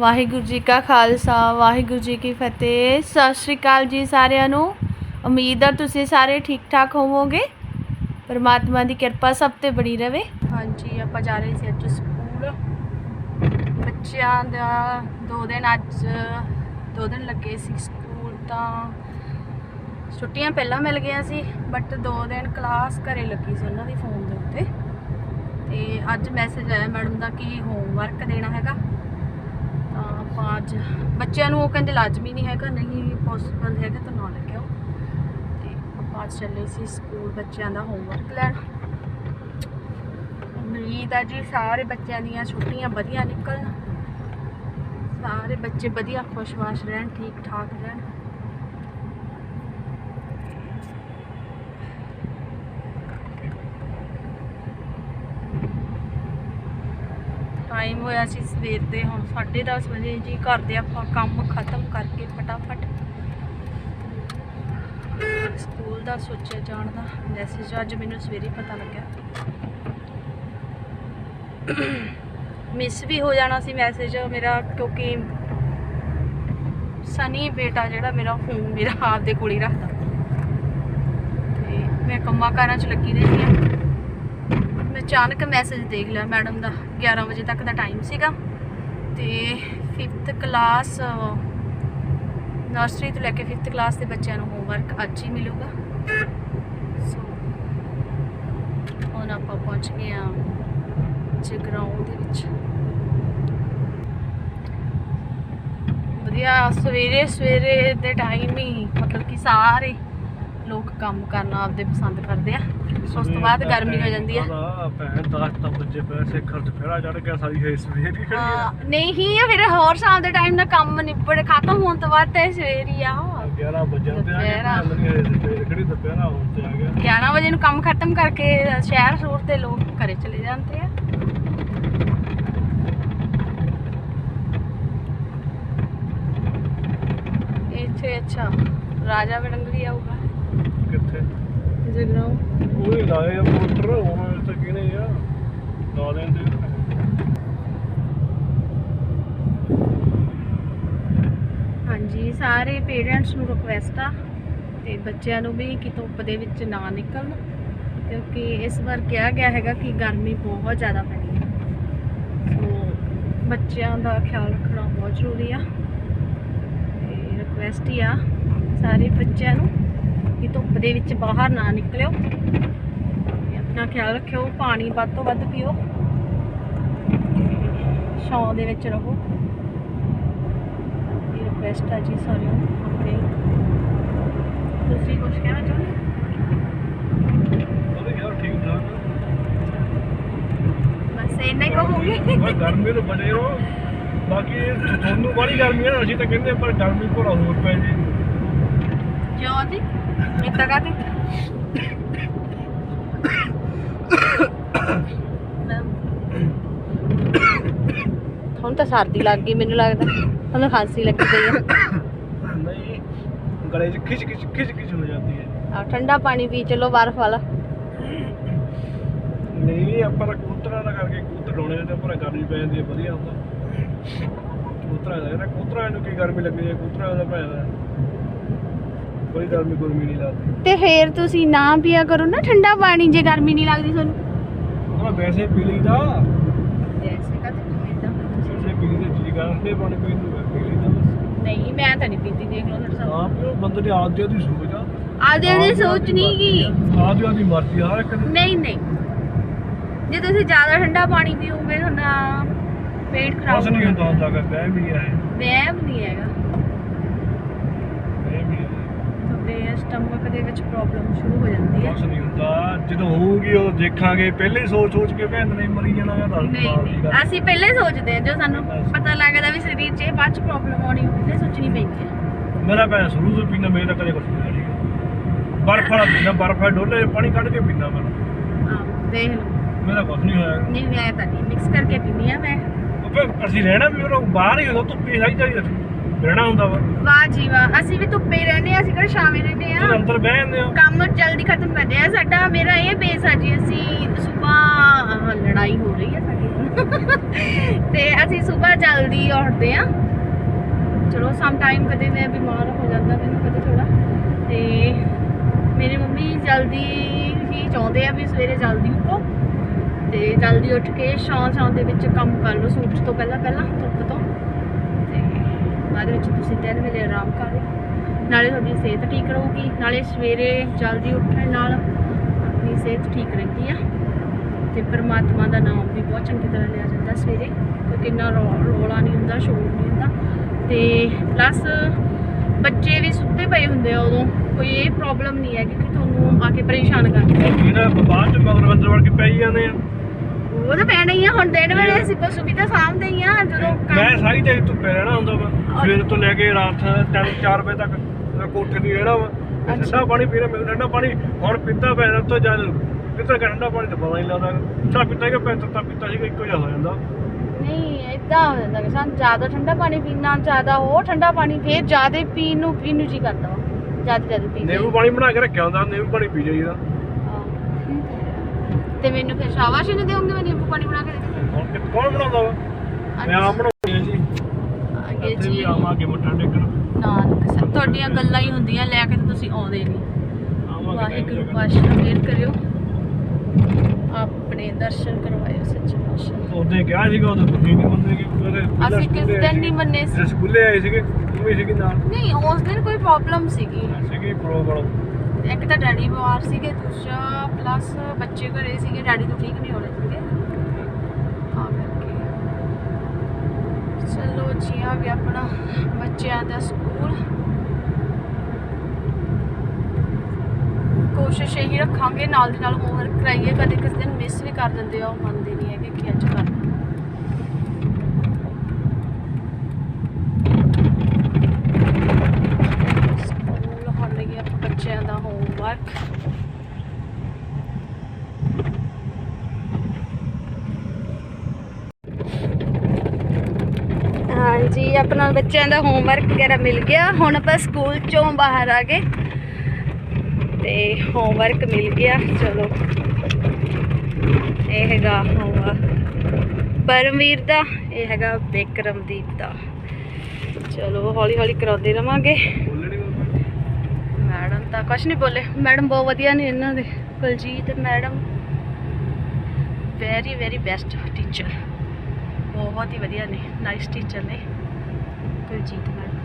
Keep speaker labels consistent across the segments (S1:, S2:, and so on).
S1: ਵਾਹਿਗੁਰੂ ਜੀ ਕਾ ਖਾਲਸਾ, ਵਾਹਿਗੁਰੂ ਜੀ ਕੀ ਫਤਿਹ। ਸਤਿ ਸ਼੍ਰੀ ਅਕਾਲ ਜੀ ਸਾਰਿਆਂ ਨੂੰ। ਉਮੀਦ ਆ ਤੁਸੀਂ ਸਾਰੇ ਠੀਕ ਠਾਕ ਹੋਵੋਗੇ। ਪਰਮਾਤਮਾ ਦੀ ਕਿਰਪਾ ਸਭ ਤੇ ਬਣੀ ਰਵੇ। ਹਾਂਜੀ, ਆਪਾਂ ਜਾ ਰਹੇ ਸੀ ਅੱਜ ਸਕੂਲ। ਬੱਚਿਆਂ ਦਾ ਦੋ ਦਿਨ ਅੱਜ, ਦੋ ਦਿਨ ਲੱਗੇ ਸੀ ਸਕੂਲ ਤਾਂ। ਛੁੱਟੀਆਂ ਪਹਿਲਾਂ ਮਿਲ ਗਈਆਂ ਸੀ ਬਟ ਦੋ ਦਿਨ ਕਲਾਸ ਘਰੇ ਲੱਗੀ ਸੀ ਉਹਨਾਂ ਦੀ ਫੋਨ ਦੇ ਉੱਤੇ। ਤੇ ਅੱਜ ਮੈਸੇਜ ਆਇਆ ਮੈਡਮ ਦਾ ਕਿ ਹੋਮਵਰਕ ਦੇਣਾ ਹੈਗਾ। ਅੱਜ। ਬੱਚਿਆਂ ਨੂੰ ਉਹ ਕਹਿੰਦੇ ਲਾਜ਼ਮੀ ਨਹੀਂ ਹੈਗਾ, ਨਹੀਂ ਪੋਸੀਬਲ ਹੈਗਾ ਤਾਂ ਨਾ ਲੱਗਿਓ। ਤੇ ਆਪਾਂ ਅੱਜ ਚੱਲੇ ਸੀ ਸਕੂਲ ਬੱਚਿਆਂ ਦਾ ਹੋਮਵਰਕ ਲੈਣ। ਉਮੀਦ ਆ ਜੀ ਸਾਰੇ ਬੱਚਿਆਂ ਦੀਆਂ ਛੁੱਟੀਆਂ ਵਧੀਆ ਨਿਕਲਣ। ਸਾਰੇ ਬੱਚੇ ਵਧੀਆ ਖੁਸ਼ਵਾਸ਼ ਰਹਿਣ ਠੀਕ ਠਾਕ ਰਹਿਣ। ਟਾਈਮ ਹੋਇਆ ਸੀ ਸਵੇਰ ਦੇ, ਹੁਣ 10:30 ਵਜੇ ਜੀ ਘਰ ਦੇ ਆਪਾਂ ਕੰਮ ਖਤਮ ਕਰਕੇ ਫਟਾਫਟ। ਸਕੂਲ ਦਾ ਸੋਚਿਆ ਜਾਣ ਦਾ ਮੈਸੇਜ ਅੱਜ ਮੈਨੂੰ ਸਵੇਰੇ ਪਤਾ ਲੱਗਿਆ। ਮਿਸ ਵੀ ਹੋ ਜਾਣਾ ਸੀ ਮੈਸੇਜ ਮੇਰਾ ਕਿਉਂਕਿ ਸਨੀ ਬੇਟਾ ਜਿਹੜਾ ਮੇਰਾ ਫੋਨ ਮੇਰਾ ਆਪ ਦੇ ਕੋਲ ਹੀ ਰੱਖਦਾ। ਤੇ ਮੈਂ ਕੰਮਾਂ ਕਾਰਾਂ 'ਚ ਲੱਗੀ ਰਹੀ ਹਾਂ। ਮੈਂ ਅਚਾਨਕ ਮੈਸੇਜ ਦੇਖ ਲਿਆ ਮੈਡਮ ਦਾ 11 ਵਜੇ ਤੱਕ ਦਾ ਟਾਈਮ ਸੀਗਾ। ਤੇ 5th ਕਲਾਸ ਨਰਸਰੀ ਤੋਂ ਲੈ ਕੇ 5th ਕਲਾਸ ਦੇ ਬੱਚਿਆਂ ਨੂੰ ਹੋਮਵਰਕ ਅੱਜ ਹੀ ਮਿਲੂਗਾ। ਸੋ ਹੁਣ ਆਪਾਂ ਪਹੁੰਚ ਗਏ ਆ ਜਗਰਾਉਂ ਦੇ ਵਿੱਚ। ਵਧੀਆ ਸਵੇਰੇ ਸਵੇਰੇ ਦੇ ਟਾਈਮ ਹੀ, ਮਤਲਬ ਕਿ ਸਾਰੇ ਲੋਕ ਕੰਮ ਕਰਨਾ ਆਪਦੇ ਪਸੰਦ ਕਰਦੇ ਆ। ਉਸ ਤੋਂ ਬਾਅਦ ਗਰਮੀ ਹੋ ਜਾਂਦੀ ਆ।
S2: ਭੈਣ 10 ਤਾਂ ਵਜੇ ਪੈਸੇ ਖਰਚ ਫੇਰਾ ਚੜ ਗਿਆ ਸਾਰੀ ਹੈ ਸਵੇਰ ਹੀ
S1: ਹਾਂ, ਨਹੀਂ ਆ ਫਿਰ ਹੋਰ ਸ਼ਾਮ ਦੇ ਟਾਈਮ ਨਾਲ ਕੰਮ ਨਿਬੜ ਖਤਮ ਹੋਣ ਤੋਂ ਬਾਅਦ ਤੇ ਸਵੇਰ ਹੀ ਆ
S2: 11 ਵਜੇ ਤੇ ਆ
S1: ਦੁਪਹਿਰਾ।
S2: ਗਿਆ ਮੰਨੀ ਹੈ ਸਵੇਰ ਕਿਹੜੀ ਦੁਪਹਿਰਾ ਹੁਣ ਤੇ ਆ ਗਿਆ।
S1: 11 ਵਜੇ ਨੂੰ ਕੰਮ ਖਤਮ ਕਰਕੇ ਸ਼ਹਿਰ ਸ਼ੂਰ ਦੇ ਲੋਕ ਘਰੇ ਚਲੇ ਜਾਂਦੇ ਆ। ਇੱਥੇ ਅੱਛਾ ਰਾਜਾ ਵੜੰਗਲੀ ਆਊਗਾ।
S2: ਕਿੱਥੇ?
S1: ਜਗਰਾਉਂ
S2: ਉਹ ਹੀ ਲਾਏ ਆ ਮੋਟਰ ਹੁਣ ਤੇ ਕਿਹਨੇ ਆ? ਲਾ ਲੈਂਦੇ
S1: ਹਾਂਜੀ ਸਾਰੇ ਪੇਰੈਂਟਸ ਨੂੰ ਰਿਕੁਐਸਟ ਆ ਤੇ ਬੱਚਿਆਂ ਨੂੰ ਵੀ ਕਿ ਧੁੱਪ ਦੇ ਵਿੱਚ ਨਾ ਨਿਕਲਣ ਕਿਉਂਕਿ ਇਸ ਵਾਰ ਕਿਹਾ ਗਿਆ ਹੈਗਾ ਕਿ ਗਰਮੀ ਬਹੁਤ ਜ਼ਿਆਦਾ ਪੈਣੀ ਹੈ। ਸੋ ਬੱਚਿਆਂ ਦਾ ਖਿਆਲ ਰੱਖਣਾ ਬਹੁਤ ਜ਼ਰੂਰੀ ਆ। ਤੇ ਰਿਕੁਐਸਟ ਹੀ ਆ ਸਾਰੇ ਬੱਚਿਆਂ ਨੂੰ ਕਿ ਧੁੱਪ ਦੇ ਵਿੱਚ ਬਾਹਰ ਨਾ ਨਿਕਲਿਓ। ਤੇ ਆਪਣਾ ਖਿਆਲ ਰੱਖਿਓ ਪਾਣੀ ਵੱਧ ਤੋਂ ਵੱਧ ਪੀਓ। ਛਾਂ ਦੇ ਵਿੱਚ ਰਹੋ। ਇਹ ਰਿਕਵੈਸਟ ਹੈ ਜੀ ਸਾਰਿਆਂ ਨੂੰ ਆਪਣੇ। ਤੁਸੀਂ ਕੁਝ ਕਹਿਣਾ ਚਾਹੁੰਦੇ
S2: ਉਹਦੇ ਯਾਰ ਠੀਕ ਠਾਕ
S1: ਬਸ ਇੰਨਾ ਹੀ ਕਹੂੰਗੀ।
S2: ਓਏ ਗਰਮੀ ਨੂੰ ਬਣੇ ਰਹੋ। ਬਾਕੀ ਤੁਹਾਨੂੰ ਬੜੀ ਗਰਮੀ ਹੈ ਅਸੀਂ ਤਾਂ ਕਹਿੰਦੇ ਪਰ ਗਰਮੀ ਭੋਰਾ ਹੋਰ ਪੈ ਜੀ।
S1: ਕਿਉਂ ਜੀ। ਹੁਣ ਤਾਂ ਸਰਦੀ ਲੱਗ ਗਈ ਮੈਨੂੰ ਲੱਗਦਾ। ਹੁਣ ਖਾਂਸੀ ਲੱਗੀ ਪਈ ਆ।
S2: ਨਹੀਂ ਗਲੇ 'ਚ ਖਿੱਚ ਖਿੱਚ ਖਿੱਚ ਖਿੱਚ ਹੋ ਜਾਂਦੀ ਹੈ।
S1: ਆ ਠੰਡਾ ਪਾਣੀ ਪੀ ਚਲੋ ਬਰਫ ਵਾਲਾ।
S2: ਨਹੀਂ ਆਪਾਂ ਤਾਂ ਕਬੂਤਰਾਂ ਦਾ ਕਰਕੇ ਕਬੂਤਰ ਡਾਉਣੇ ਤੇ ਪਰ ਗਰਮੀ ਪੈ ਜਾਂਦੀ ਹੈ ਵਧੀਆ ਹੁੰਦਾ। ਕਬੂਤਰਾਂ ਦਾ ਇਹਦਾ ਕਬੂਤਰਾਂ ਨੂੰ ਕੀ ਗਰਮੀ ਲੱਗੀ ਹੈ? ਕਬੂਤਰਾਂ ਦਾ ਭੈਣ ਕੋਈ ਗਰਮੀ ਗੁਰਮੀ ਨਹੀਂ ਲੱਗਦੀ।
S1: ਤੇ ਫੇਰ ਤੁਸੀਂ ਨਾ ਪੀਆ ਕਰੋ ਨਾ ਠੰਡਾ ਪਾਣੀ ਜੇ ਗਰਮੀ ਨਹੀਂ ਲੱਗਦੀ ਤੁਹਾਨੂੰ।
S2: ਉਹ ਵੈਸੇ ਪੀ ਲਈਦਾ।
S1: ਐਸੇ ਕਦੇ ਪੀਂਦਾ
S2: ਵੈਸੇ ਪੀ ਲਈਦਾ ਜੀ ਕਰਦੇ ਪਾਣੀ ਪੀ ਨੂੰ ਪੀ ਲਈਦਾ। ਬਸ
S1: ਨਹੀਂ ਮੈਂ ਤਾਂ ਨਹੀਂ ਪੀਤੀ ਦੇਖ ਲਓ ਤੁਹਾਡੇ ਸਾਹਮਣੇ
S2: ਹਾਂ ਵੀ ਉਹ ਬੰਦੇ ਦੀ ਆਦਤ ਦੀ ਸੋਚ ਆ।
S1: ਆਦੇ ਦੀ ਸੋਚ ਨਹੀਂ ਗੀ।
S2: ਆਦਤ ਦੀ ਮਰਜ਼ੀ ਆ ਇੱਕ
S1: ਨਹੀਂ ਨਹੀਂ। ਜੇ ਤੁਸੀਂ ਜ਼ਿਆਦਾ ਠੰਡਾ ਪਾਣੀ ਪੀਓਗੇ ਤੁਹਾਡਾ ਪੇਟ ਖਰਾਬ
S2: ਕੁਛ ਨਹੀਂ ਹੁੰਦਾ ਕਿ ਵਹਿਮ
S1: ਨਹੀਂ ਹੈਗਾ
S2: ਵਹਿਮ ਹੀ ਹੈ
S1: ਤੁਹਾਡੇ ਸਟਮਕ ਦੇ ਵਿੱਚ ਪ੍ਰੋਬਲਮ ਸ਼ੁਰੂ ਹੋ ਜਾਂਦੀ ਹੈ।
S2: ਕੁਛ ਨਹੀਂ ਹੁੰਦਾ। ਜਦੋਂ ਹੋਊਗੀ ਉਹ ਦੇਖਾਂਗੇ। ਪਹਿਲੇ ਹੀ ਸੋਚ ਸੋਚ ਕੇ ਭੈਣ ਨਹੀਂ ਮਰੀ ਜਾਣਾ ਜਾਂ ਦੱਸ
S1: ਨਹੀਂ ਨਹੀਂ ਅਸੀਂ ਪਹਿਲੇ ਹੀ ਸੋਚਦੇ ਹਾਂ ਜੋ ਸਾਨੂੰ ਪਤਾ ਲੱਗਦਾ ਵੀ ਸਰੀਰ 'ਚ ਇਹ ਬਾਅਦ 'ਚ ਪ੍ਰੋਬਲਮ ਆਉਣੀ ਉਹਨੇ ਸੋਚਣੀ ਪੈਂਦੀ ਹੈ।
S2: ਮੇਰਾ ਭੈਣ ਸ਼ੁਰੂ ਤੋਂ ਪੀਣਾ ਮੇਰੇ ਤਾਂ ਕਦੇ ਕੁਛ ਨਹੀਂ ਠੀਕ ਬਰਫ ਵਾਲਾ ਪੀਣਾ ਬਰਫ ਵਾਲੇ ਡੋਲੇ ਪਾਣੀ ਕੱਢ ਕੇ ਪੀਣਾ ਮੈਂ।
S1: ਹਾਂ ਦੇਖ ਲਓ।
S2: ਮੇਰਾ ਕੁਛ ਨਹੀਂ ਹੋਇਆ।
S1: ਨਹੀਂ ਮੈਂ ਤਾਂ ਨਹੀਂ ਮਿਕਸ ਕਰਕੇ ਪੀਂਦੀ ਆ ਮੈਂ।
S2: ਉਹ ਅਸੀਂ ਰਹਿਣਾ ਵੀ ਉਹ ਬਾਹਰ ਹੀ ਹੁੰਦਾ ਧੁੱਪੀ ਚਾਹੀਦਾ ਹੀ ਰਹਿਣਾ ਹੁੰਦਾ ਵਾ।
S1: ਵਾਹ ਜੀ ਵਾਹ ਅਸੀਂ ਵੀ ਧੁੱਪੇ ਹੀ ਰਹਿੰਦੇ ਆ ਅਸੀਂ ਕਿਹੜਾ ਛਾਵੇਂ ਰਹਿੰਦੇ
S2: ਤੁਸੀਂ
S1: ਆ
S2: ਅੰਦਰ ਬਹਿ ਜਾਂਦੇ ਹੋ।
S1: ਕੰਮ ਜਲਦੀ ਖਤਮ ਕਰਦੇ ਆ ਸਾਡਾ ਮੇਰਾ ਇਹ ਬੇਸ ਆ ਜੀ ਅਸੀਂ ਸਵੇਰ ਲੜਾਈ ਹੋ ਰਹੀ ਹੈ ਸਾਡੀ। ਤੇ ਅਸੀਂ ਸਵੇਰ ਜਲਦੀ ਉੱਠਦੇ ਆ ਚਲੋ ਸਮ ਟਾਈਮ ਕਦੇ ਮੈਂ ਬਿਮਾਰ ਹੋ ਜਾਂਦਾ ਮੈਨੂੰ ਕਦੇ ਥੋੜਾ ਤੇ ਮੇਰੇ ਮੰਮੀ ਜਲਦੀ ਹੀ ਚਾਹੁੰਦੇ ਆ ਵੀ ਸਵੇਰੇ ਜਲਦੀ ਉੱਠੋ। ਤੇ ਜਲਦੀ ਉੱਠ ਕੇ ਛਾਂ ਛਾਂ ਦੇ ਵਿੱਚ ਕੰਮ ਕਰ ਲਓ ਸੂਰਜ ਤੋਂ ਪਹਿਲਾਂ ਪਹਿਲਾਂ ਧੁੱਪ ਤੇ। ਬਾਅਦ ਵਿੱਚ ਤੁਸੀਂ ਤਿੰਨ ਵੇਲੇ ਆਰਾਮ ਕਰ ਨਾਲੇ ਤੁਹਾਡੀ ਸਿਹਤ ਠੀਕ ਰਹੂਗੀ। ਨਾਲੇ ਸਵੇਰੇ ਜਲਦੀ ਉੱਠਣ ਨਾਲ ਆਪਣੀ ਸਿਹਤ ਠੀਕ ਰਹਿੰਦੀ ਆ ਤੇ ਪਰਮਾਤਮਾ ਦਾ ਨਾਮ ਵੀ ਬਹੁਤ ਚੰਗੀ ਤਰ੍ਹਾਂ ਲਿਆ ਜਾਂਦਾ ਸਵੇਰੇ, ਕਿਉਂਕਿ ਇੰਨਾ ਰੌ- ਰੌਲਾ ਨਹੀਂ ਹੁੰਦਾ, ਸ਼ੋਰ ਨਹੀਂ ਹੁੰਦਾ। ਤੇ ਪਲੱਸ ਬੱਚੇ ਵੀ ਸੁੱਤੇ ਪਏ ਹੁੰਦੇ ਆ ਉਦੋਂ, ਕੋਈ ਇਹ ਪ੍ਰੋਬਲਮ ਨਹੀਂ ਹੈ ਕਿ ਤੁਹਾਨੂੰ ਆ ਕੇ ਪਰੇਸ਼ਾਨ ਕਰਦੇ
S2: ਜਿਹੜਾ ਬਾਅਦ ਚ ਮਗਰ ਅੰਦਰ ਵੜ ਕੇ ਪੈ ਜਾਂਦੇ ਆ।
S1: ਉਹ ਤਾਂ ਪੈਣਾ ਹੀ ਆ ਹੁਣ ਦਿਨ ਵੇਲੇ ਅਸੀਂ ਪਸ਼ੂ ਵੀ ਤਾਂ ਸਾਂਭਦੇ ਹੀ ਆ ਜਦੋਂ
S2: ਮੈਂ
S1: ਕੰਮ
S2: ਸਾਰੀ ਦਿਹਾੜੀ ਧੁੱਪੇ ਰਹਿਣਾ ਹੁੰਦਾ ਵਾ ਸਵੇਰ ਤੋਂ ਲੈ ਕੇ ਰਾਤ 3-4 ਵਜੇ ਤੱਕ ਮੈਂ ਕੋਠੇ ਦੀ ਰਹਿਣਾ ਵਾ ਤੇ
S1: ਅੱਛਾ।
S2: ਠੰਡਾ ਪਾਣੀ ਪੀਣਾ ਮੈਨੂੰ ਠੰਡਾ ਪਾਣੀ ਹੁਣ ਪੀਤਾ ਪੈ ਜਾਂਦਾ ਤੋਂ ਜਦ ਕਿੱਧਰ ਗਿਆ ਠੰਡਾ ਪਾਣੀ ਤਾਂ ਪਤਾ ਨਹੀਂ ਲੱਗਦਾ ਚਾਹ ਪੀਤਾ ਕਿ ਪੈਂਤਰ ਤਾਂ ਪੀਤਾ ਸੀਗਾ ਇੱਕੋ ਜਿਹਾ ਹੋ ਜਾਂਦਾ
S1: ਨਹੀਂ ਇਦਾਂ ਹੋ ਜਾਂਦਾ ਕਿ ਸਾਨੂੰ ਜ਼ਿਆਦਾ ਠੰਡਾ ਪਾਣੀ ਪੀਣਾ ਜ਼ਿਆਦਾ ਉਹ ਠੰਡਾ ਪਾਣੀ ਫੇਰ ਜ਼ਿਆਦਾ ਪੀਣ ਨੂੰ ਪੀਣ ਨੂੰ ਜੀ ਕਰਦਾ ਵਾ ਜ਼ਿਆਦਾ ਜ਼ਿਆਦਾ ਪੀਣ ਨੂੰ।
S2: ਨਿੰਬੂ ਪਾਣੀ ਬਣਾ ਕੇ ਰੱਖਿਆ ਹੁੰਦਾ ਨਿੰਬੂ ਪਾਣੀ ਪੀ ਜਾਈਦਾ।
S1: ਤੇ ਮੈਨੂੰ ਫਿਰ ਸ਼ਾਬਾਸ਼ ਨਹੀਂ ਦੇਉਂਗੇ ਮੈਂ ਨਿੰਬੂ ਪਾਣੀ ਬਣਾ ਕੇ? ਦੇ
S2: ਹੁਣ ਕਿ- ਕੌਣ ਬਣਾਉਂਦਾ ਵਾ? ਮੈਂ ਆਪ ਬਣਾਉਂਦੀ ਹਾਂ ਜੀ।
S1: ਅੱਗੇ
S2: ਇੱਥੇ ਵੀ
S1: ਜੀ।
S2: ਆਵਾਂਗੇ ਮੱਥਾ ਟੇਕਣ।
S1: ਨਾਨਕ ਸਾਹਿਬ ਤੁਹਾਡੀਆਂ ਗੱਲਾਂ ਹੀ ਹੁੰਦੀਆਂ ਲੈ ਕੇ ਤੇ ਤੁਸੀਂ ਆਉਂਦੇ ਨਹੀਂ।
S2: ਆਵਾਂਗੇ
S1: ਵਾਹਿਗੁਰੂ ਪਾਤਸ਼ਾਹ ਮਿਹਰ ਕਰਿਓ। ਆਪਣੇ ਦਰਸ਼ਨ ਕਰਵਾਇਓ ਸੱਚੇ ਪਾਤਸ਼ਾਹ।
S2: ਉਹਦੇ ਕਿਹਾ ਸੀਗਾ ਉਹਦੇ ਤੁਸੀਂ ਨਹੀਂ ਮੰਨਦੇ ਕਿ ਉਹਦੇ
S1: ਅਸੀਂ ਕਿਸ ਦਿਨ ਨਹੀਂ ਮੰਨੇ ਸੀ?
S2: ਜਿਹੜੇ ਸਕੂਲੇ ਆਏ ਸੀਗੇ ਉਹ ਵੀ ਸੀਗੇ ਨਾਲ।
S1: ਨਹੀਂ ਉਸ ਦਿਨ ਕੋਈ ਪ੍ਰੋਬਲਮ ਸੀਗੀ।
S2: ਸੀਗੀ ਪ੍ਰੋਬਲਮ।
S1: ਇੱਕ ਤਾਂ ਡੈਡੀ ਬਿਮਾਰ ਸੀਗੇ, ਦੂਜਾ ਪਲੱਸ ਬੱਚੇ ਘਰੇ ਸੀਗੇ, ਡੈਡੀ ਤੋਂ ਠੀਕ ਨਹੀਂ ਹੋ ਰਹੇ ਸੀਗੇ। ਆ ਕਰਕੇ ਚਲੋ ਜੀ, ਆ ਗਿਆ ਆਪਣਾ ਬੱਚਿਆਂ ਦਾ ਸਕੂਲ। ਕੋਸ਼ਿਸ਼ ਇਹੀ ਰੱਖਾਂਗੇ, ਨਾਲ ਦੀ ਨਾਲ ਹੋਮਵਰਕ ਕਰਾਈਏ, ਕਦੇ ਕਿਸੇ ਦਿਨ ਮਿਸ ਵੀ ਕਰ ਦਿੰਦੇ ਆ, ਉਹ ਮੰਨਦੇ ਨਹੀਂ ਹੈਗੇ ਕਿ ਅੱਜ ਕਰ ਸਕੂਲ ਹੁਣ ਲਈ ਆਪਾਂ ਬੱਚਿਆਂ ਦਾ ਹੋਮਵਰਕ ਹਾਂਜੀ ਬੱਚਿਆਂ ਦਾ ਹੋਮਵਰਕ ਵਗੈਰਾ ਮਿਲ ਗਿਆ। ਹੁਣ ਆਪਾਂ ਸਕੂਲ ਚੋਂ ਬਾਹਰ ਆ ਗਏ। ਤੇ ਹੋਮਵਰਕ ਮਿਲ ਗਿਆ। ਚਲੋ। ਇਹ ਹੈਗਾ ਹੋਮਵਰਕ ਪਰਮਵੀਰ ਦਾ, ਇਹ ਹੈਗਾ ਵਿਕਰਮਦੀਪ ਦਾ। ਚਲੋ ਹੌਲੀ ਹੌਲੀ ਕਰਾਉਂਦੇ ਰਵਾਂਗੇ। ਮੈਡਮ ਤਾਂ ਕੁਛ ਨਹੀਂ ਬੋਲੇ। ਮੈਡਮ ਬਹੁਤ ਵਧੀਆ ਨੇ ਇਹਨਾਂ ਦੇ। Kuljeet madam very very best teacher ਬਹੁਤ ਹੀ ਵਧੀਆ ਨੇ। ਨਾਈਸ ਟੀਚਰ ਨੇ। ਕੁਲਜੀਤ ਮੈਡਮ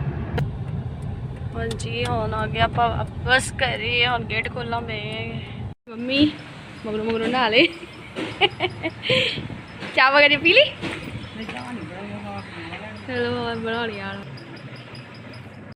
S1: ਹਾਂਜੀ ਹੁਣ ਆ ਗਿਆ ਆਪਾਂ ਵਾਪਸ ਘਰੇ ਹੁਣ ਗੇਟ ਖੋਲਾਂ ਮੈਂ। ਮੰਮੀ ਮਗਰੋਂ ਮਗਰੋਂ ਨਹਾ ਲੇ ਚਾਹ ਵਗੈਰਾ ਪੀ ਲਈ? ਚਲੋ ਬਣਾ ਲਿਆ